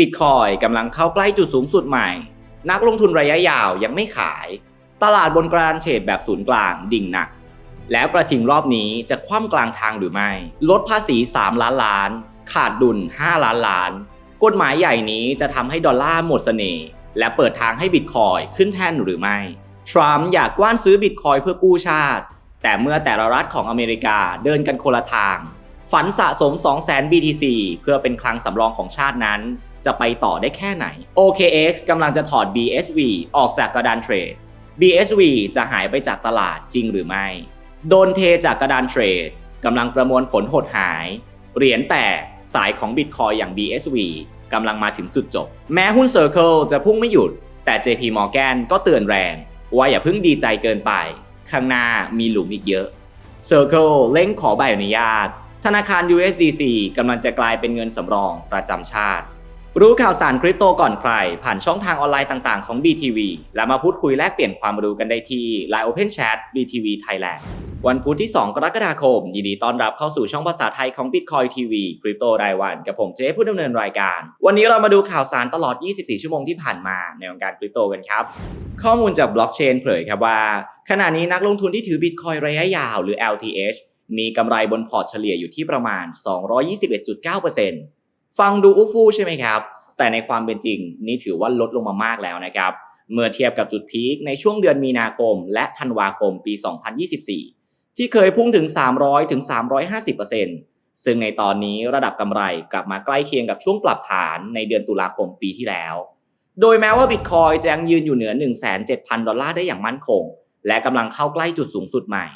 บิตคอยกำลังเข้าใกล้จุดสูงสุดใหม่ นักลงทุนระยะยาวยังไม่ขาย ตลาดบนกรานเทรดแบบศูนย์กลางดิ่งหนัก แล้วกระทิงรอบนี้จะคว่ำกลางทางหรือไม่ ลดภาษี 3 ล้านล้าน ขาดดุล 5 ล้านล้าน กฎหมายใหญ่นี้จะทำให้ดอลลาร์หมดเสน่ห์และเปิดทางให้บิตคอยขึ้นแท่นหรือไม่ ทรัมป์อยากกว้านซื้อบิตคอยเพื่อกู้ชาติ แต่เมื่อแต่ละรัฐของอเมริกาเดินกันคนละทาง ฝันสะสม 200,000 BTC เพื่อเป็นคลังสำรองของชาตินั้น จะไปต่อได้แค่ไหน OKX กำลังจะถอด BSV ออกจากกระดานเทรด BSV จะหายไปจากตลาดจริงหรือไม่ โดนเทจากกระดานเทรดกำลังประมวลผลหดหาย เหรียญแตกสายของ Bitcoin อย่าง BSV กำลังมาถึงจุดจบ แม้หุ้น Circle จะพุ่งไม่หยุด แต่ JP Morgan ก็เตือนแรง ว่าอย่าเพิ่งดีใจเกินไป ข้างหน้ามีหลุมอีกเยอะ Circle เร่งขอใบอนุญาต ธนาคาร USDC กำลังจะกลายเป็นเงินสำรองประจำชาติ รู้ข่าวสารคริปโตก่อนใคร ผ่านช่องทางออนไลน์ต่าง ๆ ของ BTV และมาพูดคุยแลกเปลี่ยนความรู้กันได้ที่ Line Open Chat BTV Thailand วันพุธที่ 2 กรกฎาคม ยินดีต้อนรับเข้าสู่ช่องภาษาไทยของ Bitcoin TV คริปโตรายวัน กับผมเจ๊ผู้ดำเนินรายการ วันนี้เรามาดูข่าวสารตลอด 24 ชั่วโมงที่ผ่านมาในวงการคริปโตกันครับ ข้อมูลจากบล็อกเชนเผยครับว่า ขณะนี้นักลงทุนที่ถือ Bitcoin ระยะยาวหรือ LTH มีกำไรบนพอร์ตเฉลี่ยอยู่ที่ประมาณ 221.9% ฟังดูอู้ฟู่ใช่ไหมครับ แต่ในความเป็นจริงนี่ถือว่าลดลงมามากแล้วนะครับ เมื่อเทียบกับจุดพีคในช่วงเดือนมีนาคม และธันวาคมปี 2024 ที่เคยพุ่งถึง 300ถึง350%ซึ่งในตอนนี้ระดับกำไรกลับมาใกล้เคียงกับช่วงปรับฐานในเดือนตุลาคมปีที่แล้ว โดยแม้ว่า Bitcoin จะยังยืนอยู่เหนือ 1,700 ดอลลาร์ได้อย่างมั่นคง และกำลังเข้าใกล้จุดสูงสุดใหม่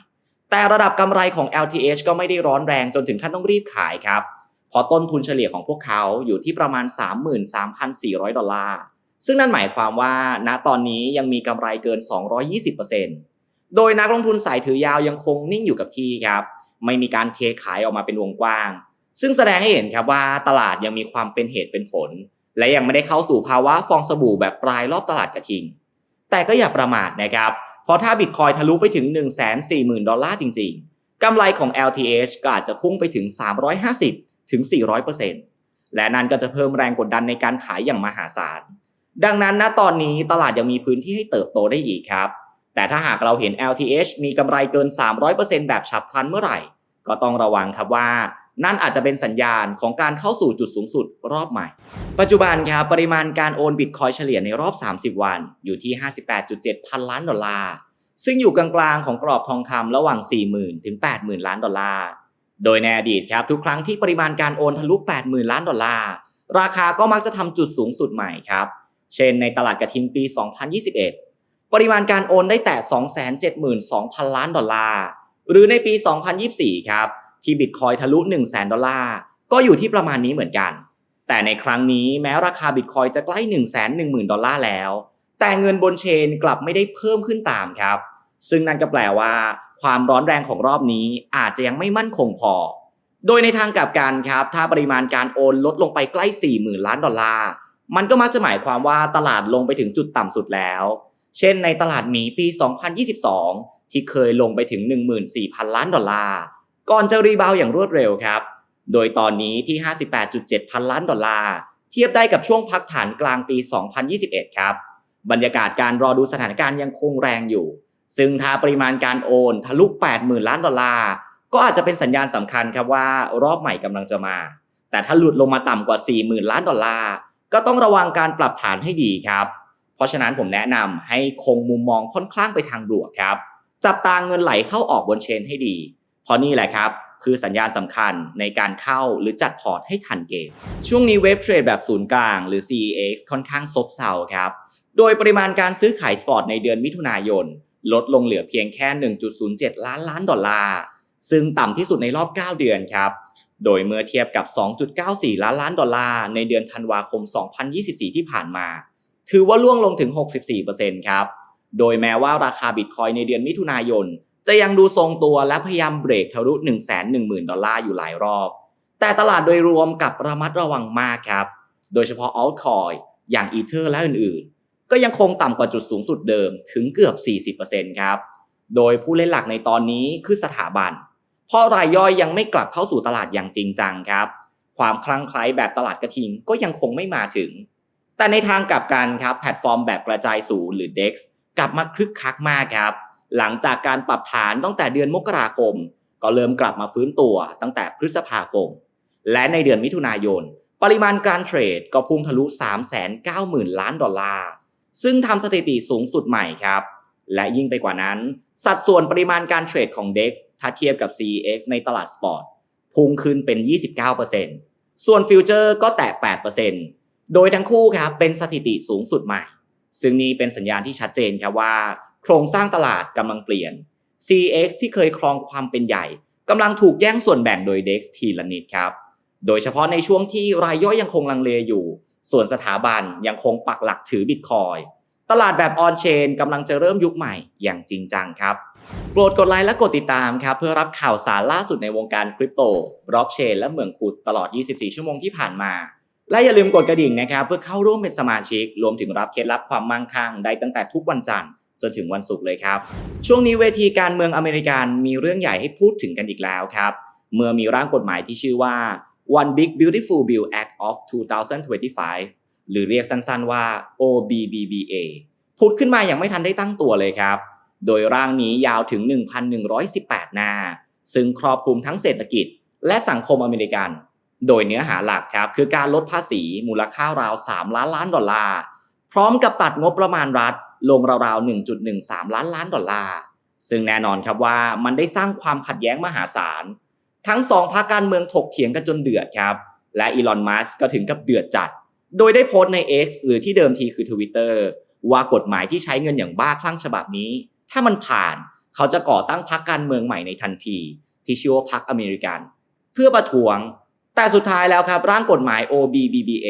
แต่ระดับกำไรของ LTH ก็ไม่ได้ร้อนแรงจนถึงขั้นต้องรีบขายครับ เพราะต้นทุนเฉลี่ยของพวกเขาอยู่ที่ประมาณ 33,400 ดอลลาร์ ซึ่งนั่นหมายความว่าณตอนนี้ยังมีกำไรเกิน 220%โดยนักลงทุนสายถือยาวยังคงนิ่งอยู่กับที่ครับ ไม่มีการเทขายออกมาเป็นวงกว้าง ซึ่งแสดงให้เห็นครับว่าตลาดยังมีความเป็นเหตุเป็นผล และยังไม่ได้เข้าสู่ภาวะฟองสบู่แบบปลายรอบตลาดกระทิง แต่ก็อย่าประมาทนะครับ เพราะถ้าบิตคอยทะลุไปถึง 140,000 ดอลลาร์จริง ๆกำไรของ LTH ก็อาจจะพุ่งไปถึง 350 ถึง 400%และนั่นก็จะเพิ่มแรงกดดันในการขายอย่างมหาศาล ดังนั้นณตอนนี้ตลาดยังมีพื้นที่ให้เติบโตได้อีกครับ แต่ถ้าหากเราเห็น LTH มีกำไรเกิน 300%แบบฉับพลันเมื่อไหร่ ก็ต้องระวังครับว่านั่นอาจจะเป็นสัญญาณของการเข้าสู่จุดสูงสุดรอบใหม่ ปัจจุบันครับปริมาณการโอนบิตคอยเฉลี่ยในรอบ 30 วัน อยู่ที่ 58.7 พันล้านดอลลาร์ ซึ่งอยู่กลางๆของกรอบทองคำระหว่าง 40,000 ถึง 80,000 ล้านดอลลาร์ โดยในอดีตครับทุกครั้งที่ปริมาณการโอนทะลุ 80,000 ล้านดอลลาร์ ราคาก็มักจะทำจุดสูงสุดใหม่ครับ เช่นในตลาดกระทิงปี 2021 ปริมาณการโอนได้แต่ 272,000 ล้านดอลลาร์ หรือในปี 2024 ครับ ที่บิตคอยทะลุ 100,000 ดอลลาร์ ก็อยู่ที่ประมาณนี้เหมือนกัน แต่ในครั้งนี้แม้ราคาบิตคอยจะใกล้ 110,000 ดอลลาร์แล้ว แต่เงินบนเชนกลับไม่ได้เพิ่มขึ้นตามครับ ซึ่งนั่นก็แปลว่า ความร้อนแรงของรอบนี้อาจจะยังไม่มั่นคงพอ โดยในทางกลับกันครับ ถ้าปริมาณการโอนลดลงไปใกล้ 40,000 ล้านดอลลาร์ มันก็มักจะหมายความว่าตลาดลงไปถึงจุดต่ำสุดแล้ว เช่นในตลาดหมีปี 2022 ที่เคยลงไปถึง 14,000 ล้านดอลลาร์ ก่อนจะรีบาวอย่างรวดเร็วครับ โดยตอนนี้ที่ 58.7 พันล้านดอลลาร์ เทียบได้กับช่วงพักฐานกลางปี 2021 ครับ บรรยากาศการรอดูสถานการณ์ยังคงแรงอยู่ ซึ่งถ้าปริมาณการโอนทะลุ 80,000 ล้านดอลลาร์ ก็อาจจะเป็นสัญญาณสำคัญครับว่ารอบใหม่กำลังจะมา แต่ถ้าหลุดลงมาต่ำกว่า 40,000 ล้านดอลลาร์ ก็ต้องระวังการปรับฐานให้ดีครับ เพราะฉะนั้นผมแนะนำให้คงมุมมองค่อนข้างไปทางบวกครับ จับตาเงินไหลเข้าออกบนเชนให้ดี เพราะนี่แหละครับคือสัญญาณสำคัญในการเข้าหรือจัดพอร์ตให้ทันเกม ช่วงนี้เว็บเทรดแบบศูนย์กลางหรือ CEX ค่อนข้างซบเซาครับ โดยปริมาณการซื้อขายสปอร์ตในเดือนมิถุนายน ลดลงเหลือเพียงแค่ 1.07 ล้านล้านดอลลาร์ ซึ่งต่ำที่สุดในรอบ 9 เดือนครับ โดยเมื่อเทียบกับ 2.94 ล้านล้านดอลลาร์ ในเดือนธันวาคม 2024 ที่ผ่านมา ถือว่าล่วงลงถึง 64%ครับ โดยแม้ว่าราคาบิตคอยในเดือนมิถุนายน จะยังดูทรงตัวและพยายามเบรกทะลุ 110,000 ดอลลาร์อยู่หลายรอบ แต่ตลาดโดยรวมกับระมัดระวังมากครับ โดยเฉพาะ altcoin อย่าง Ether และอื่นๆ ก็ยังคงต่ำกว่าจุดสูงสุดเดิมถึงเกือบ 40%ครับ โดยผู้เล่นหลักในตอนนี้คือสถาบัน เพราะรายย่อยยังไม่กลับเข้าสู่ตลาดอย่างจริงจังครับ ความคลั่งไคล้แบบตลาดกระทิงก็ยังคงไม่มาถึง แต่ในทางกลับกันครับแพลตฟอร์มแบบกระจายศูนย์หรือ DEX กลับมาคึกคักมากครับ หลังจากการปรับฐานตั้งแต่เดือนมกราคม ก็เริ่มกลับมาฟื้นตัวตั้งแต่พฤษภาคม และในเดือนมิถุนายน ปริมาณการเทรดก็พุ่งทะลุ 390,000 ล้านดอลลาร์ ซึ่งทำสถิติสูงสุดใหม่ครับ และยิ่งไปกว่านั้น สัดส่วนปริมาณการเทรดของ DEX ถ้าเทียบกับ CEX ในตลาดสปอร์ตพุ่งขึ้นเป็น 29%ส่วนฟิวเจอร์ก็แตะ 8%โดยทั้งคู่ครับเป็นสถิติสูงสุดใหม่ ซึ่งนี่เป็นสัญญาณที่ชัดเจนครับว่า โครงสร้างตลาดกำลังเปลี่ยน CEX ที่เคยครองความเป็นใหญ่กำลังถูกแย่งส่วนแบ่งโดย DEX ทีละนิดครับ โดยเฉพาะในช่วงที่รายย่อยยังคงลังเลอยู่ ส่วนสถาบันยังคงปักหลักถือบิตคอยตลาดแบบออนเชนกำลังจะเริ่มยุคใหม่อย่างจริงจังครับ โปรดกดไลค์และกดติดตามครับ เพื่อรับข่าวสารล่าสุดในวงการคริปโต บล็อกเชน และเหมืองขุดตลอด 24 ชั่วโมงที่ผ่านมา และอย่าลืมกดกระดิ่งนะครับ เพื่อเข้าร่วมเป็นสมาชิก รวมถึงรับเคล็ดลับความมั่งคั่งได้ตั้งแต่ทุกวันจันทร์จนถึงวันศุกร์เลยครับ ช่วงนี้เวทีการเมืองอเมริกันมีเรื่องใหญ่ให้พูดถึงกันอีกแล้วครับ เมื่อมีร่างกฎหมายที่ชื่อว่า One Big Beautiful Bill Act of 2025 หรือเรียกสั้นๆว่า OBBBA ผุดขึ้นมาอย่างไม่ทันได้ตั้งตัวเลยครับ โดยร่างนี้ยาวถึง 1,118 หน้า ซึ่งครอบคลุมทั้งเศรษฐกิจ และสังคมอเมริกัน โดยเนื้อหาหลักครับ คือการลดภาษีมูลค่าราว 3 ล้านล้านดอลลาร์ พร้อมกับตัดงบประมาณรัฐ ลงราวๆ 1.13 ล้านล้านดอลลาร์ ซึ่งแน่นอนครับว่ามันได้สร้างความขัดแย้งมหาศาล ทั้งสองพรรคการเมืองถกเถียงกันจนเดือดครับ และอีลอนมัสก์ก็ถึงกับเดือดจัด โดยได้โพสต์ใน X หรือที่เดิมทีคือ Twitter ว่ากฎหมายที่ใช้เงินอย่างบ้าคลั่งฉบับนี้ ถ้ามันผ่านเขาจะก่อตั้งพรรคการเมืองใหม่ในทันที ที่ชื่อว่าพรรคอเมริกัน เพื่อประท้วง แต่สุดท้ายแล้วครับร่างกฎหมาย OBBBA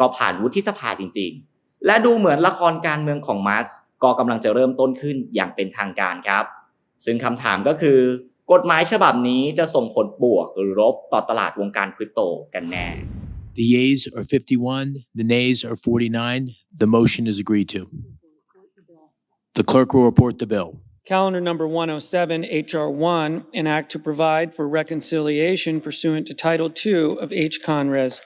ก็ผ่านวุฒิสภาจริง ๆ และดูเหมือนละครการเมืองของมัสก์ก็กำลังจะเริ่มต้นขึ้นอย่างเป็นทางการครับ ซึ่งคำถามก็คือ กฎหมายฉบับนี้จะส่งผลบวกหรือลบต่อตลาดวงการคริปโตกันแน่ The yeas are 51, the nays are 49. The motion is agreed to. The clerk will report the bill. Calendar number 107, H.R. 1, an act to provide for reconciliation pursuant to Title II of H. Conres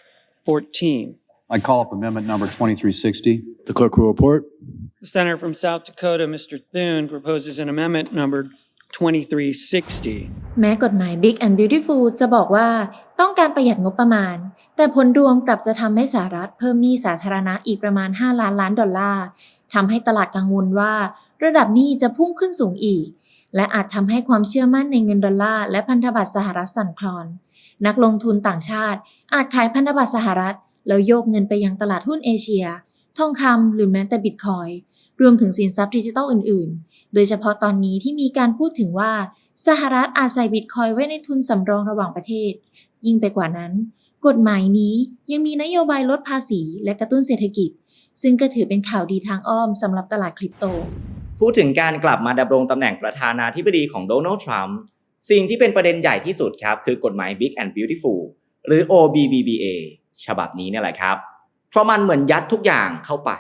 14. I call up amendment number 2360. The clerk will report. The senator from South Dakota, Mr. Thune, proposes an amendment number 2360. แม้กฎหมาย Big and Beautiful จะบอกว่าต้องการประหยัดงบประมาณ แต่ผลรวมกลับจะทำให้สหรัฐเพิ่มหนี้สาธารณะอีกประมาณ 5 ล้านล้านดอลลาร์ทำให้ตลาดกังวลว่า ระดับหนี้จะพุ่งขึ้นสูงอีก และอาจทำให้ความเชื่อมั่นในเงินดอลลาร์และพันธบัตรสหรัฐสั่นคลอน นักลงทุนต่างชาติ อาจขายพันธบัตรสหรัฐ แล้วโยกเงินไปยังตลาดหุ้นเอเชีย ทองคำหรือแม้แต่บิตคอยน์ รวมถึงสินทรัพย์ดิจิทัลอื่น ๆ โดยเฉพาะตอนนี้ที่มีการพูดถึงว่าสหรัฐอาจใส่บิตคอยน์ไว้ในทุนสำรองระหว่างประเทศ ยิ่งไปกว่านั้น กฎหมายนี้ยังมีนโยบายลดภาษีและกระตุ้นเศรษฐกิจ ซึ่งก็ถือเป็นข่าวดีทางอ้อมสำหรับตลาดคริปโต พูดถึงการกลับมาดำรงตำแหน่งประธานาธิบดีของโดนัลด์ทรัมป์สิ่งที่เป็นประเด็นใหญ่ที่สุดครับ คือกฎหมาย Big and Beautiful หรือ OBBBA ฉบับนี้นี่แหละครับ เพราะมันเหมือนยัดทุกอย่างเข้าไป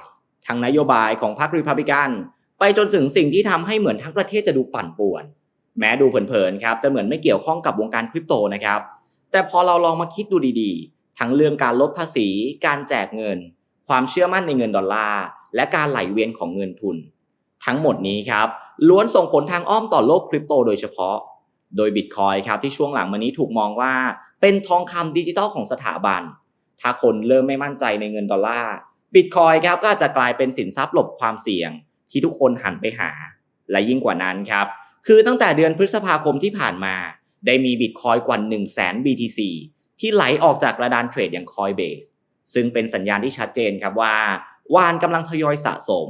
ทั้งนโยบายของพรรครีพับลิกัน ไปจนถึงสิ่งที่ทำให้เหมือนทั้งประเทศจะดูปั่นป่วน แม้ดูเผินๆครับจะเหมือนไม่เกี่ยวข้องกับวงการคริปโตนะครับ แต่พอเราลองมาคิดดูดีๆ ทั้งเรื่องการลดภาษี การแจกเงิน ความเชื่อมั่นในเงินดอลลาร์ และการไหลเวียนของเงินทุน ทั้งหมดนี้ครับล้วนส่งผลทางอ้อมต่อโลกคริปโตโดยเฉพาะ โดยบิตคอยครับที่ช่วงหลังมานี้ถูกมองว่า เป็นทองคำดิจิตอลของสถาบัน ถ้าคนเริ่มไม่มั่นใจในเงินดอลลาร์ บิตคอยครับก็จะกลายเป็นสินทรัพย์หลบความเสี่ยงที่ทุกคนหันไปหา และยิ่งกว่านั้นครับ คือตั้งแต่เดือนพฤษภาคมที่ผ่านมา ได้มีบิตคอยกว่า 1 0 0 0 0แสน BTC ที่ไหลออกจากกระดานเทรดอย่าง Coinbase ซึ่งเป็นสัญญาณที่ชัดเจนครับว่าวานกำลังทยอยสะสม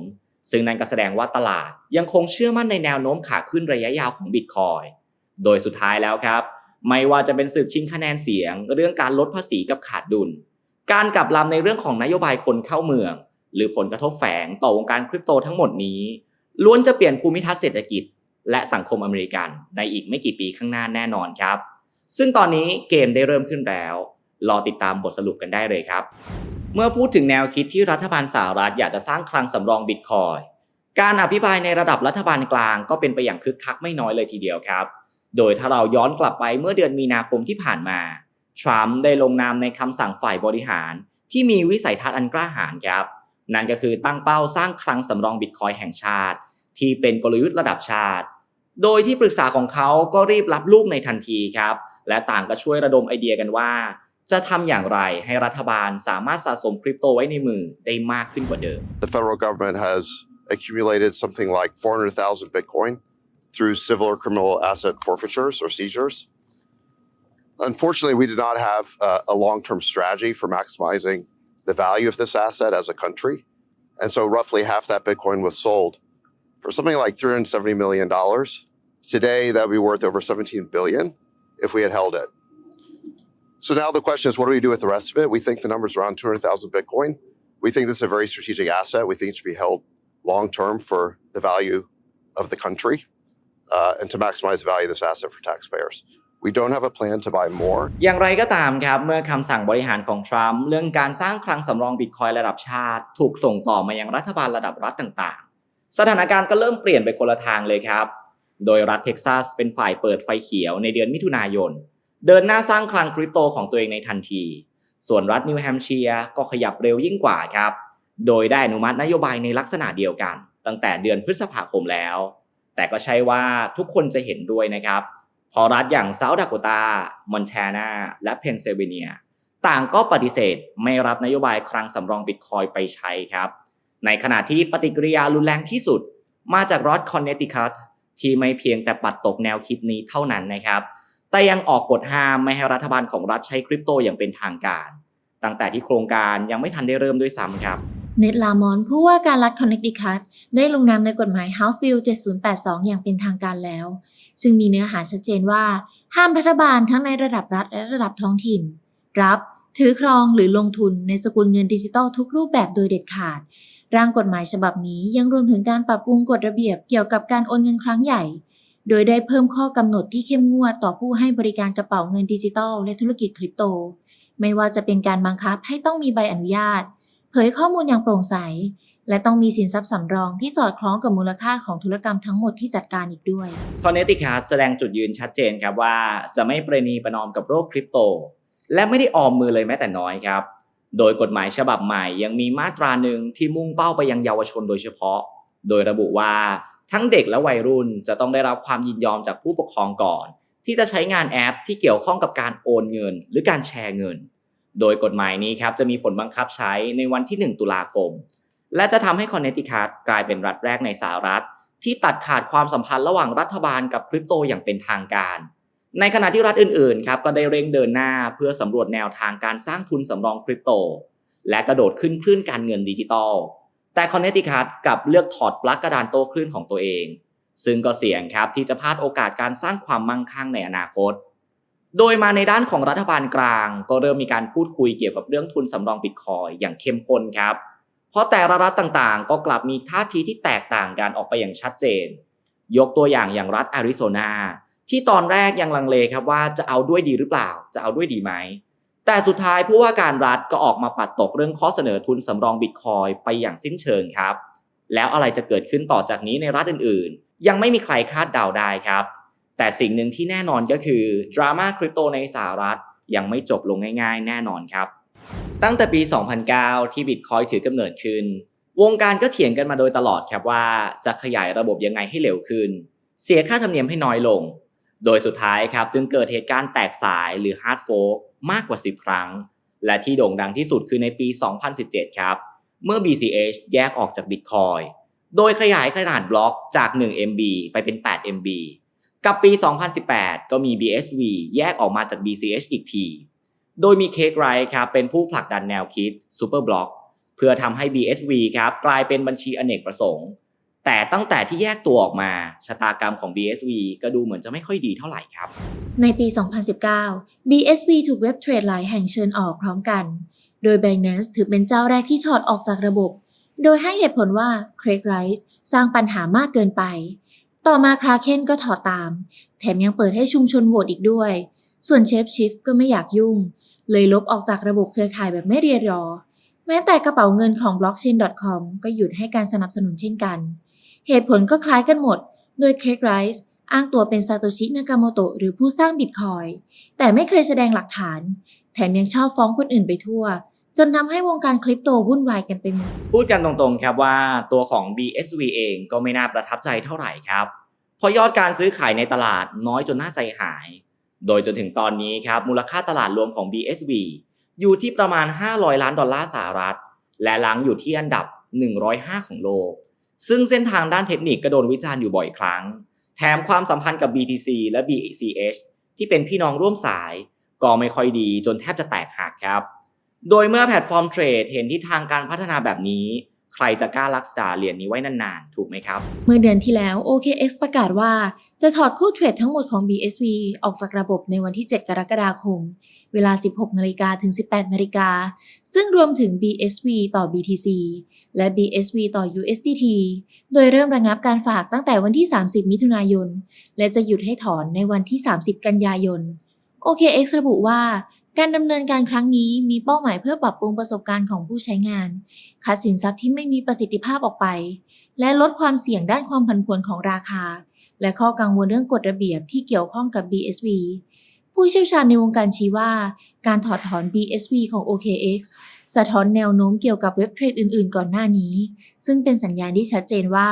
ซึ่งนั่นก็แสดงว่าตลาดยังคงเชื่อมั่นในแนวโน้มขาขึ้นระยะยาวของบิตคอยโดยสุดท้ายแล้วครับ ไม่ว่าจะเป็นศึกชิงคะแนนเสียง เรื่องการลดภาษีกับขาดดุล การกลับลำในเรื่องของนโยบายคนเข้าเมือง หรือผลกระทบแฝงต่อวงการคริปโตทั้งหมดนี้ ล้วนจะเปลี่ยนภูมิทัศน์เศรษฐกิจ และสังคมอเมริกันในอีกไม่กี่ปีข้างหน้าแน่นอนครับ ซึ่งตอนนี้เกมได้เริ่มขึ้นแล้ว รอติดตามบทสรุปกันได้เลยครับ เมื่อพูดถึงแนวคิดที่รัฐบาลสหรัฐอยากจะสร้างคลังสำรองบิตคอยน์การอภิปรายในระดับรัฐบาลกลางก็เป็นไปอย่างคึกคักไม่น้อยเลยทีเดียวครับ โดยถ้าเราย้อนกลับไปเมื่อเดือนมีนาคมที่ผ่านมา ทรัมป์ได้ลงนามในคำสั่งฝ่ายบริหาร ที่มีวิสัยทัศน์อันกล้าหาญครับ นั่นก็คือตั้งเป้าสร้างคลังสำรองบิตคอยแห่งชาติ ที่เป็นกลยุทธ์ระดับชาติ โดยที่ปรึกษาของเขาก็รีบรับลูกในทันทีครับ และต่างก็ช่วยระดมไอเดียกันว่า จะทำอย่างไรให้รัฐบาลสามารถสะสมคริปโตไว้ในมือได้มากขึ้นกว่าเดิม the federal government has accumulated something like 400,000 Bitcoin through civil or criminal asset forfeitures or seizures. Unfortunately, we did not have uh, a long term strategy for maximizing the value of this asset as a country. And so, roughly half that Bitcoin was sold for something like $370 million. Today, that would be worth over 17 billion if we had held it. So now the question is, what do we do with the rest of it? We think the number's around 200,000 Bitcoin. We think this is a very strategic asset. We think it should be held long term for the value of the country uh, and to maximize the value of this asset for taxpayers. We don't have a plan to buy more. อย่างไรก็ตามครับ เมื่อคำสั่งบริหารของทรัมป์เรื่องการสร้างคลังสำรองบิตคอยระดับชาติ ถูกส่งต่อมายังรัฐบาลระดับรัฐต่างๆ สถานการณ์ก็เริ่มเปลี่ยนไปคนละทางเลยครับ โดยรัฐเท็กซัสเป็นฝ่ายเปิดไฟเขียวในเดือนมิถุนายน เดินหน้าสร้างคลังคริปโตของตัวเองในทันที ส่วนรัฐนิวแฮมป์เชียร์ก็ขยับเร็วยิ่งกว่าครับ โดยได้อนุมัตินโยบายในลักษณะเดียวกัน ตั้งแต่เดือนพฤษภาคมแล้ว แต่ก็ใช่ว่าทุกคนจะเห็นด้วยนะครับเพอรัฐอย่างเซาท์ดาโกตามอนแทนาและเพนซิลเวเนีย ต่างก็ปฏิเสธไม่รับนโยบายคลังสำรองบิตคอยไปใช้ครับ ในขณะที่ปฏิกิริยารุนแรงที่สุด มาจากรัฐคอนเนติคัตที่ไม่เพียงแต่ปัดตกแนวคิดนี้เท่านั้นนะครับ แต่ยังออกกฎห้ามไม่ให้รัฐบาลของรัฐใช้คริปโตอย่างเป็นทางการ ตั้งแต่ที่โครงการยังไม่ทันได้เริ่มด้วยซ้ำครับ เนตลามอนผู้ว่าการรัฐคอนเน c ติคัตได้ลงนามในกฎหมาย House Bill 7082 อย่างเป็นทางการแล้ว ซึ่งมีเนื้อหาชัดเจนว่า ห้ามรัฐบาลทั้งในระดับรัฐและระดับท้องถิ่น รับ ถือครองหรือลงทุนในสกุลเงินดิจิตอลทุกรูปแบบโดยเด็ดขาด ร่างกฎหมายฉบับนี้ยังรวมถึงการปรับปรุงกฎระเบียบเกี่ยวกับการโอนเงินครั้งใหญ่ โดยได้เพิ่มข้อกำหนดที่เข้มงวดต่อผู้ให้บริการกระเป๋าเงินดิจิตอลและธุรกิจคริปโต ไม่ว่าจะเป็นการบังคับให้ต้องมีใบอนุญาต เผยข้อมูลอย่างโปร่งใส และต้องมีสินทรัพย์สำรองที่สอดคล้องกับมูลค่าของธุรกรรมทั้งหมดที่จัดการอีกด้วย คอนเนติคัตแสดงจุดยืนชัดเจนครับว่าจะไม่ประนีประนอมกับโรคคริปโต และไม่ได้ออมมือเลยแม้แต่น้อยครับ โดยกฎหมายฉบับใหม่ยังมีมาตราหนึ่งที่มุ่งเป้าไปยังเยาวชนโดยเฉพาะ โดยระบุว่าทั้งเด็กและวัยรุ่นจะต้องได้รับความยินยอมจากผู้ปกครองก่อน ที่จะใช้งานแอปที่เกี่ยวข้องกับการโอนเงิน หรือการแชร์เงิน โดยกฎหมายนี้ครับจะมีผลบังคับใช้ในวันที่ 1 ตุลาคม และจะทำให้คอนเนติคัตกลายเป็นรัฐแรกในสหรัฐ ที่ตัดขาดความสัมพันธ์ระหว่างรัฐบาลกับคริปโตอย่างเป็นทางการ ในขณะที่รัฐอื่นๆครับก็ได้เร่งเดินหน้าเพื่อสำรวจแนวทางการสร้างทุนสำรองคริปโต และกระโดดขึ้นคลื่นการเงินดิจิตอลแต่คอนเนติคัตกลับเลือกถอดปลั๊กกระดานโต้คลื่นของตัวเอง ซึ่งก็เสี่ยงครับที่จะพลาดโอกาสการสร้างความมั่งคั่งในอนาคต โดยมาในด้านของรัฐบาลกลาง ก็เริ่มมีการพูดคุยเกี่ยวกับเรื่องทุนสำรองบิตคอยอย่างเข้มข้นครับ เพราะแต่ละรัฐต่างๆ ก็กลับมีท่าทีที่แตกต่างกันออกไปอย่างชัดเจน ยกตัวอย่างอย่างรัฐแอริโซนาที่ตอนแรกยังลังเลครับว่าจะเอาด้วยดีหรือเปล่า จะเอาด้วยดีไหม แต่สุดท้ายผู้ว่าการรัฐก็ออกมาปัดตกเรื่องข้อเสนอทุนสำรองบิตคอยไปอย่างสิ้นเชิงครับ แล้วอะไรจะเกิดขึ้นต่อจากนี้ในรัฐอื่นๆ ยังไม่มีใครคาดเดาได้ครับ แต่สิ่งหนึ่งที่แน่นอนก็คือดราม่าคริปโตในสหรัฐยังไม่จบลงง่ายๆ แน่นอนครับ ตั้งแต่ปี 2009 ที่บิตคอยถือกำเนิดขึ้น วงการก็เถียงกันมาโดยตลอดครับว่าจะขยายระบบยังไงให้เร็วขึ้น เสียค่าธรรมเนียมให้น้อยลง โดยสุดท้ายครับจึงเกิดเหตุการณ์แตกสายหรือ hard fork มากกว่า 10 ครั้ง และที่โด่งดังที่สุดคือในปี 2017 ครับ เมื่อ BCH แยกออกจาก Bitcoin โดยขยายขนาดบล็อกจาก 1 MB ไปเป็น 8 MB กับปี 2018 ก็มี BSV แยกออกมาจาก BCH อีกที โดยมีเคกไรครับเป็นผู้ผลักดันแนวคิด Super Block เพื่อทำให้ BSV ครับกลายเป็นบัญชีอเนกประสงค์ แต่ตั้งแต่ที่แยกตัวออกมาชะตากรรมของ BSV ก็ดูเหมือนจะไม่ค่อยดีเท่าไหร่ครับ ในปี 2019 BSV ถูกเว็บเทรดหลายแห่งเชิญออกพร้อมกัน โดย Binance ถือเป็นเจ้าแรกที่ถอดออกจากระบบ โดยให้เหตุผลว่า Craig Wright สร้างปัญหามากเกินไป ต่อมา Kraken ก็ถอดตาม แถมยังเปิดให้ชุมชนโหวตอีกด้วย ส่วนเชฟชิฟก็ไม่อยากยุ่ง เลยลบออกจากระบบเครือข่ายแบบไม่เรียรอ แม้แต่กระเป๋าเงินของ blockchain.com ก็หยุดให้การสนับสนุนเช่นกัน เหตุผลก็คล้ายกันหมด โดย Craig Rice อ้างตัวเป็นซาโตชินากาโมโตะหรือผู้สร้างบิตคอยแต่ไม่เคยแสดงหลักฐาน แถมยังชอบฟ้องคนอื่นไปทั่ว จนทำให้วงการคริปโตวุ่นวายกันไปหมด พูดกันตรงๆครับว่าตัวของ BSV เองก็ไม่น่าประทับใจเท่าไหร่ครับ เพราะยอดการซื้อขายในตลาดน้อยจนน่าใจหาย โดยจนถึงตอนนี้ครับมูลค่าตลาดรวมของ BSV อยู่ที่ประมาณ 500 ล้านดอลลาร์สหรัฐ และหลังอยู่ที่อันดับ 105 ของโลก ซึ่งเส้นทางด้านเทคนิคก็โดนวิจารณ์อยู่บ่อยครั้ง แถมความสัมพันธ์กับ BTC และ BCH ที่เป็นพี่น้องร่วมสาย ก็ไม่ค่อยดีจนแทบจะแตกหักครับ โดยเมื่อแพลตฟอร์มเทรดเห็นทิศทางการพัฒนาแบบนี้ ใครจะกล้ารักษาเหรียญนี้ไว้นานๆ ถูกไหมครับ เมื่อเดือนที่แล้ว OKX ประกาศว่า จะถอดคู่เทรดทั้งหมดของ BSV ออกจากระบบในวันที่ 7 กรกฎาคม เวลา 16นาฬิกาถึง 18นาฬิกาซึ่งรวมถึง BSV ต่อ BTC และ BSV ต่อ USDT โดยเริ่มระงับการฝากตั้งแต่วันที่ 30 มิถุนายน และจะหยุดให้ถอนในวันที่ 30 กันยายน OKX ระบุว่า การดำเนินการครั้งนี้มีเป้าหมายเพื่อปรับปรุงประสบการณ์ของผู้ใช้งาน คัดสินทรัพย์ที่ไม่มีประสิทธิภาพออกไป และลดความเสี่ยงด้านความผันผวนของราคา และข้อกังวลเรื่องกฎระเบียบที่เกี่ยวข้องกับ BSV ผู้เชี่ยวชาญในวงการชี้ว่า การถอดถอน BSV ของ OKX สะท้อนแนวโน้มเกี่ยวกับเว็บเทรดอื่นๆ ก่อนหน้านี้ ซึ่งเป็นสัญญาณที่ชัดเจนว่า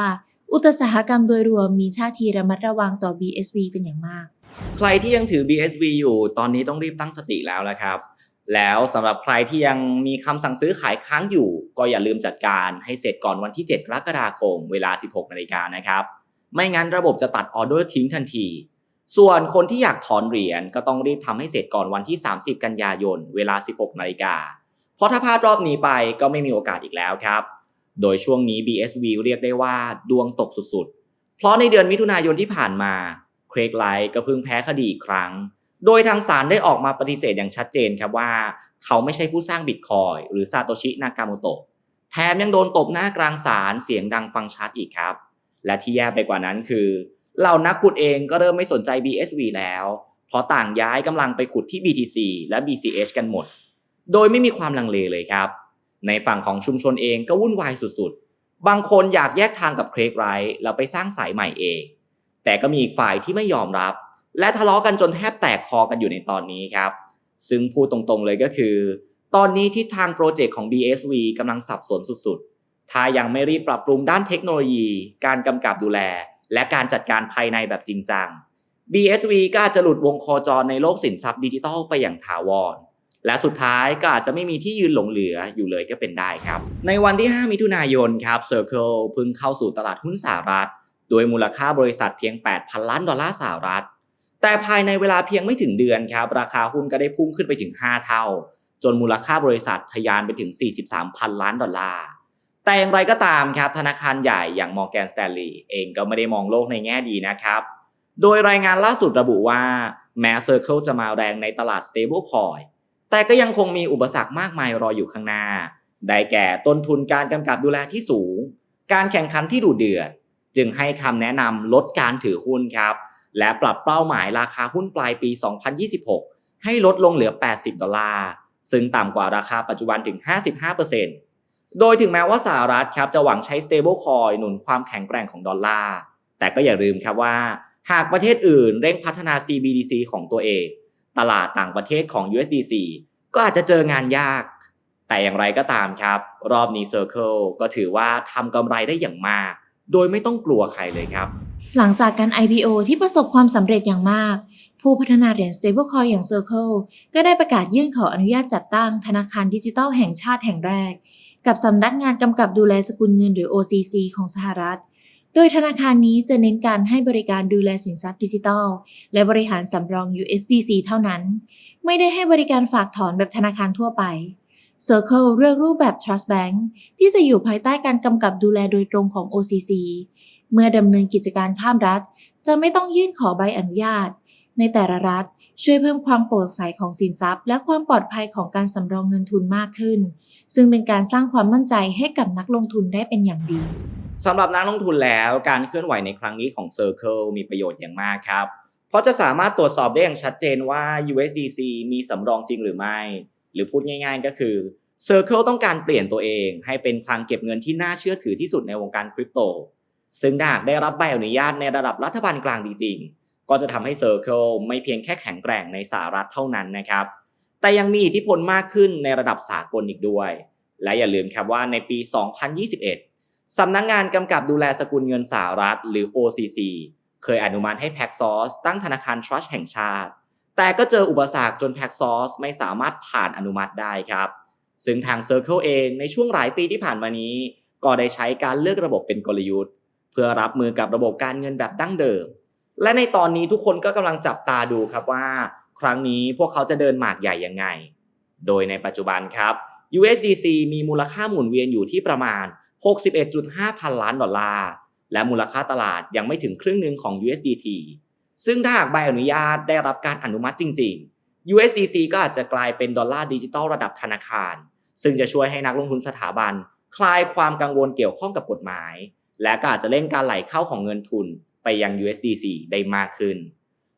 อุตสาหกรรมโดยรวมมีท่าทีระมัดระวังต่อ BSV เป็นอย่างมาก ใครที่ยังถือ BSV อยู่ ตอนนี้ต้องรีบตั้งสติแล้วละครับ แล้วสำหรับใครที่ยังมีคำสั่งซื้อขายค้างอยู่ ก็อย่าลืมจัดการให้เสร็จก่อนวันที่ 7 กรกฎาคม เวลา 16 นาฬิกานะครับ ไม่งั้นระบบจะตัดออเดอร์ทิ้งทันที ส่วนคนที่อยากถอนเหรียญก็ต้องรีบทำให้เสร็จก่อนวันที่ 30 กันยายน เวลา 16 นาฬิกา เพราะถ้าพลาดรอบนี้ไปก็ไม่มีโอกาสอีกแล้วครับ โดยช่วงนี้ BSV เรียกได้ว่าดวงตกสุดๆ เพราะในเดือนมิถุนายนที่ผ่านมา เครกไลท์ก็เพิ่งแพ้คดีอีกครั้ง โดยทางศาลได้ออกมาปฏิเสธอย่างชัดเจนครับว่า เขาไม่ใช่ผู้สร้างบิตคอยหรือซาโตชินากาโมโตะแถมยังโดนตบหน้ากลางศาลเสียงดังฟังชัดอีกครับ และที่แย่ไปกว่านั้นคือเหล่านักขุดเองก็เริ่มไม่สนใจ BSV แล้ว เพราะต่างย้ายกำลังไปขุดที่ BTC และ BCH กันหมด โดยไม่มีความลังเลเลยครับ ในฝั่งของชุมชนเองก็วุ่นวายสุดๆ บางคนอยากแยกทางกับเครกไรท์แล้วไปสร้างสายใหม่เอง แต่ก็มีอีกฝ่ายที่ไม่ยอมรับ และทะเลาะกันจนแทบแตกคอกันอยู่ในตอนนี้ครับ ซึ่งพูดตรงๆเลยก็คือ ตอนนี้ทิศทางโปรเจกต์ของ BSV กำลังสับสนสุดๆ ถ้ายังไม่รีบปรับปรุงด้านเทคโนโลยี การกำกับดูแล และการจัดการภายในแบบจริงจัง BSV ก็อาจจะหลุดวงโคจรในโลกสินทรัพย์ดิจิทัลไปอย่างถาวร และสุดท้ายก็อาจจะไม่มีที่ยืนหลงเหลืออยู่เลยก็เป็นได้ครับ ในวันที่ 5 มิถุนายนครับ Circle พิ่งเข้าสู่ตลาดหุ้นสหรัฐ โดยมูลค่าบริษัทเพียง 8,000 ล้านดอลลาร์สหรัฐ แต่ภายในเวลาเพียงไม่ถึงเดือนครับราคาหุ้นก็ได้พุ่งขึ้นไปถึง 5 เท่า จนมูลค่าบริษัททะยานไปถึง 43,000 ล้านดอลลาร์แต่อย่างไรก็ตามครับธนาคารใหญ่อย่าง Morgan Stanley เองก็ไม่ได้มองโลกในแง่ดีนะครับ โดยรายงานล่าสุดระบุว่าแม้ Circle จะมาแรงในตลาด Stablecoin แต่ก็ยังคงมีอุปสรรคมากมายรออยู่ข้างหน้า ได้แก่ต้นทุนการกำกับดูแลที่สูง การแข่งขันที่ดุเดือด จึงให้คำแนะนำลดการถือหุ้นครับ และปรับเป้าหมายราคาหุ้นปลายปี 2026 ให้ลดลงเหลือ 80 ดอลลาร์ ซึ่งต่ำกว่าราคาปัจจุบันถึง 55%โดยถึงแม้ว่าสหรัฐครับจะหวังใช้ stablecoin หนุนความแข็งแกร่งของดอลลาร์ แต่ก็อย่าลืมครับว่า หากประเทศอื่นเร่งพัฒนา CBDC ของตัวเอง ตลาดต่างประเทศของ USDC ก็อาจจะเจองานยาก แต่อย่างไรก็ตามครับ รอบนี้ Circle ก็ถือว่าทำกำไรได้อย่างมาก โดยไม่ต้องกลัวใครเลยครับ หลังจากการ IPO ที่ประสบความสำเร็จอย่างมาก ผู้พัฒนาเหรียญ stablecoin อย่าง Circle ก็ได้ประกาศยื่นขออนุญาตจัดตั้งธนาคารดิจิทัลแห่งชาติแห่งแรก กับสำนักงานกำกับดูแลสกุลเงินหรือ OCC ของสหรัฐ โดยธนาคารนี้จะเน้นการให้บริการดูแลสินทรัพย์ดิจิทัล และบริหารสำรอง USDC เท่านั้น ไม่ได้ให้บริการฝากถอนแบบธนาคารทั่วไป Circle เลือกรูปแบบ Trust Bank ที่จะอยู่ภายใต้การกำกับดูแลโดยตรงของ OCC เมื่อดำเนินกิจการข้ามรัฐ จะไม่ต้องยื่นขอใบอนุญาต ในแต่ละรัฐช่วยเพิ่มความโปร่งใสของสินทรัพย์ และความปลอดภัยของการสำรองเงินทุนมากขึ้น ซึ่งเป็นการสร้างความมั่นใจให้กับนักลงทุนได้เป็นอย่างดีสำหรับนักลงทุนแล้วการเคลื่อนไหวในครั้งนี้ของ Circle มีประโยชน์อย่างมากครับ เพราะจะสามารถตรวจสอบได้อย่างชัดเจนว่า USDC มีสำรองจริงหรือไม่ หรือพูดง่าย ๆ ก็คือ Circle ต้องการเปลี่ยนตัวเอง ให้เป็นคลังเก็บเงินที่น่าเชื่อถือที่สุดในวงการคริปโต ซึ่งถ้าหากได้รับใบอนุญาตในระดับรัฐบาลกลางจริงๆ ก็จะทำให้ Circle ไม่เพียงแค่แข็งแกร่งในสหรัฐเท่านั้นนะครับ แต่ยังมีอิทธิพลมากขึ้นในระดับสากลอีกด้วย และอย่าลืมครับว่าในปี 2021 สำนักงงานกำกับดูแลสกุลเงินสหรัฐ หรือ OCC เคยอนุมัติให้ Paxos ตั้งธนาคาร Trust แห่งชาติ แต่ก็เจออุปสรรคจน Paxos ไม่สามารถผ่านอนุมัติได้ครับ ซึ่งทาง Circle เองในช่วงหลายปีที่ผ่านมานี้ ก็ได้ใช้การเลือกระบบเป็นกลยุทธ์ เพื่อรับมือกับระบบการเงินแบบดั้งเดิม และในตอนนี้ทุกคนก็กำลังจับตาดูครับว่า ครั้งนี้พวกเขาจะเดินหมากใหญ่ยังไง โดยในปัจจุบันครับ USDC มีมูลค่าหมุนเวียนอยู่ที่ประมาณ 61.5 พันล้านดอลลาร์ และมูลค่าตลาดยังไม่ถึงครึ่งหนึ่งของ USDT ซึ่งถ้าหากใบอนุญาตได้รับการอนุมัติจริง ๆ USDC ก็อาจจะกลายเป็นดอลลาร์ดิจิตอลระดับธนาคาร ซึ่งจะช่วยให้นักลงทุนสถาบัน คลายความกังวลเกี่ยวข้องกับกฎหมาย และก็อาจจะเล่นการไหลเข้าของเงินทุนไปยัง USDC ได้มากขึ้น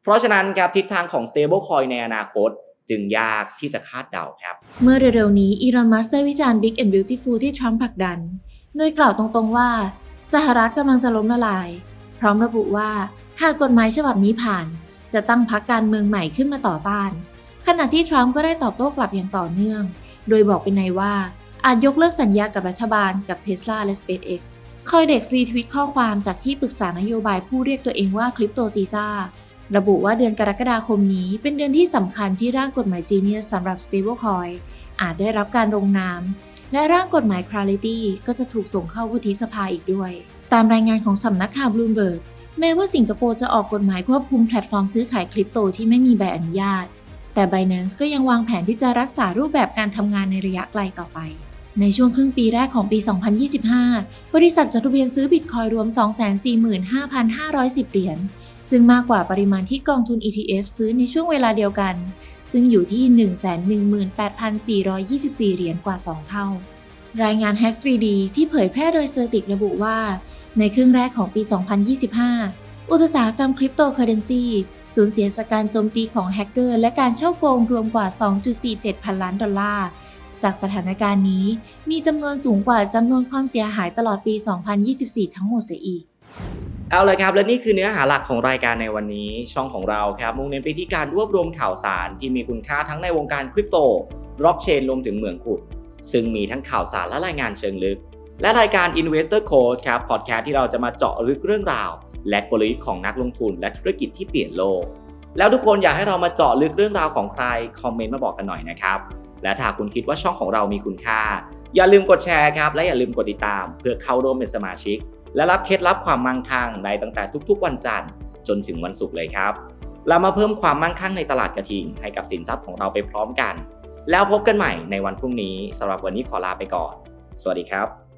เพราะฉะนั้นครับทิศทางของ stablecoin ในอนาคตจึงยากที่จะคาดเดาครับ เมื่อเร็วๆนี้อีลอน มัสได้วิจารณ์ Big and Beautiful ที่ทรัมป์ผลักดัน โดยกล่าวตรงๆว่า สหรัฐกำลังจะล้มละลาย พร้อมระบุว่า หากกฎหมายฉบับนี้ผ่าน จะตั้งพรรคการเมืองใหม่ขึ้นมาต่อต้าน ขณะที่ทรัมป์ก็ได้ตอบโต้กลับอย่างต่อเนื่อง โดยบอกเป็นในว่าอาจยกเลิกสัญญากับรัฐบาลกับ Tesla และ SpaceX คอยเด็กรีทวิตข้อความจากที่ปรึกษานโยบายผู้เรียกตัวเองว่าคริปโตซีซ่าระบุว่าเดือนกรกฎาคมนี้เป็นเดือนที่สำคัญที่ร่างกฎหมาย Genius สสำหรับ stablecoin อาจได้รับการลงนาม และร่างกฎหมาย Clarity ก็จะถูกส่งเข้าวุฒิสภาอีกด้วย ตามรายงานของสำนักข่าว Bloomberg แม้ว่าสิงคโปร์จะออกกฎหมายควบคุมแพลตฟอร์มซื้อขายคริปโตที่ไม่มีใบอนุญาต แต่ Binance ก็ยังวางแผนที่จะรักษารูปแบบการทำงานในระยะไกลต่อไป ในช่วงครึ่งปีแรกของปี 2025 บริษัทจดทะเบียนซื้อบิตคอยรวม 245,510 เหรียญ ซึ่งมากกว่าปริมาณที่กองทุน ETF ซื้อในช่วงเวลาเดียวกัน ซึ่งอยู่ที่ 118,424 เหรียญกว่า 2 เท่า รายงาน Hack 3D ที่เผยแพร่โดยเซอร์ติกระบุว่า ในครึ่งแรกของปี 2025 อุตสาหกรรมคริปโตเคอเรนซีสูญเสียจากการโจมตีของแฮกเกอร์ และการเช่าโกงรวมกว่า 2.47 พันล้านดอลลาร์ จากสถานการณ์นี้มีจำนวนสูงกว่าจำนวนความเสียหายตลอดปี 2024 ทั้งหมดเสียอีกเอาละครับและนี่คือเนื้อหาหลักของรายการในวันนี้ ช่องของเราครับมุ่งเน้นไปที่การรวบรวมข่าวสารที่มีคุณค่าทั้งในวงการคริปโตบล็อกเชนรวมถึงเหมืองขุด ซึ่งมีทั้งข่าวสารและรายงานเชิงลึก และรายการ Investor Coach ครับพอดแคสต์ที่เราจะมาเจาะลึกเรื่องราว และกลยุทธ์ของนักลงทุนและธุรกิจที่เปลี่ยนโลก แล้วทุกคนอยากให้เรามาเจาะลึกเรื่องราวของใครคอมเมนต์มาบอกกันหน่อยนะครับและถ้าคุณคิดว่าช่องของเรามีคุณค่า อย่าลืมกดแชร์ครับและอย่าลืมกดติดตาม เพื่อเข้าร่วมเป็นสมาชิก และรับเคล็ดลับความมั่งคั่งได้ตั้งแต่ทุกๆ วันจันทร์จนถึงวันศุกร์เลยครับเรามาเพิ่มความมั่งคั่งในตลาดกระทิง ให้กับสินทรัพย์ของเราไปพร้อมกัน แล้วพบกันใหม่ในวันพรุ่งนี้สำหรับวันนี้ขอลาไปก่อน สวัสดีครับ